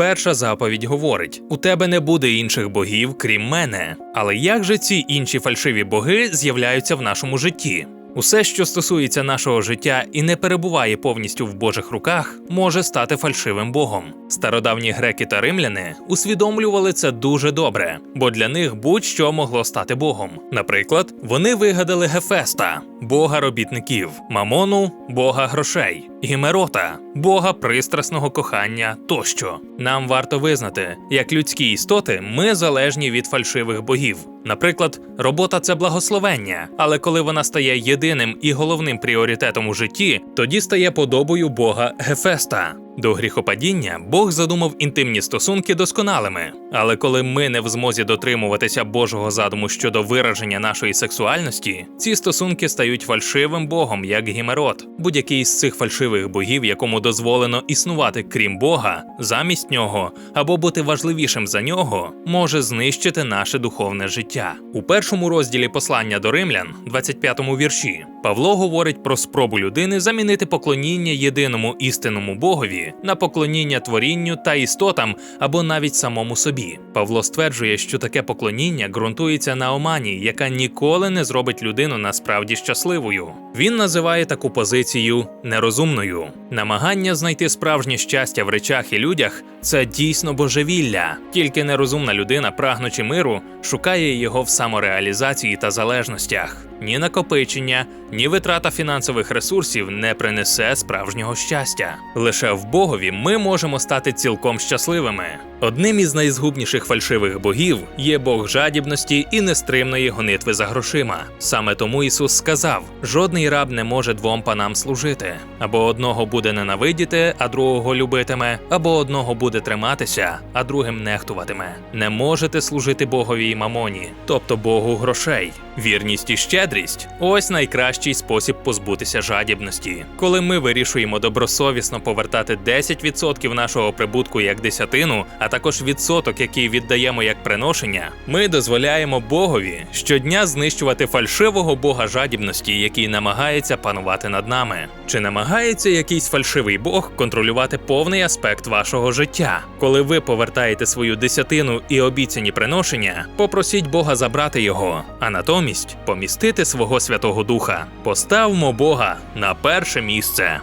Перша заповідь говорить: у тебе не буде інших богів, крім мене. Але як же ці інші фальшиві боги з'являються в нашому житті? Усе, що стосується нашого життя і не перебуває повністю в Божих руках, може стати фальшивим богом. Стародавні греки та римляни усвідомлювали це дуже добре, бо для них будь-що могло стати богом. Наприклад, вони вигадали Гефеста, бога робітників, Мамону, бога грошей, Гімерота, бога пристрасного кохання тощо. Нам варто визнати, як людські істоти, ми залежні від фальшивих богів. Наприклад, робота це благословення, але коли вона стає єдиним і головним пріоритетом у житті, тоді стає подобою Бога Гефеста. До гріхопадіння Бог задумав інтимні стосунки досконалими. Але коли ми не в змозі дотримуватися Божого задуму щодо вираження нашої сексуальності, ці стосунки стають фальшивим Богом, як Гімерот. Будь-який з цих фальшивих богів, якому дозволено існувати крім Бога, замість нього або бути важливішим за нього, може знищити наше духовне життя. У першому розділі послання до римлян, 25-му вірші, Павло говорить про спробу людини замінити поклоніння єдиному істинному Богові на поклоніння творінню та істотам або навіть самому собі. Павло стверджує, що таке поклоніння ґрунтується на омані, яка ніколи не зробить людину насправді щасливою. Він називає таку позицію нерозумною. Намагання знайти справжнє щастя в речах і людях це дійсно божевілля. Тільки нерозумна людина, прагнучи миру, шукає його в самореалізації та залежностях. Ні накопичення, ні витрата фінансових ресурсів не принесе справжнього щастя. Лише в Богові ми можемо стати цілком щасливими. Одним із найзгубніших фальшивих богів є Бог жадібності і нестримної гонитви за грошима. Саме тому Ісус сказав: жодний раб не може двом панам служити. Або одного буде ненавидіти, а другого любитиме, або одного буде триматися, а другим нехтуватиме. Не можете служити Богові і мамоні, тобто Богу грошей. Вірність і щедрість ось найкращий спосіб позбутися жадібності. Коли ми вирішуємо добросовісно повертати 10% нашого прибутку як десятину, а також відсоток, який віддаємо як приношення, ми дозволяємо Богові щодня знищувати фальшивого бога жадібності, який намагається панувати над нами. Чи намагається якийсь фальшивий бог контролювати повний аспект вашого життя? Коли ви повертаєте свою десятину і обіцяні приношення, попросіть Бога забрати його, а натомість помістити свого Святого Духа. Поставмо Бога на перше місце.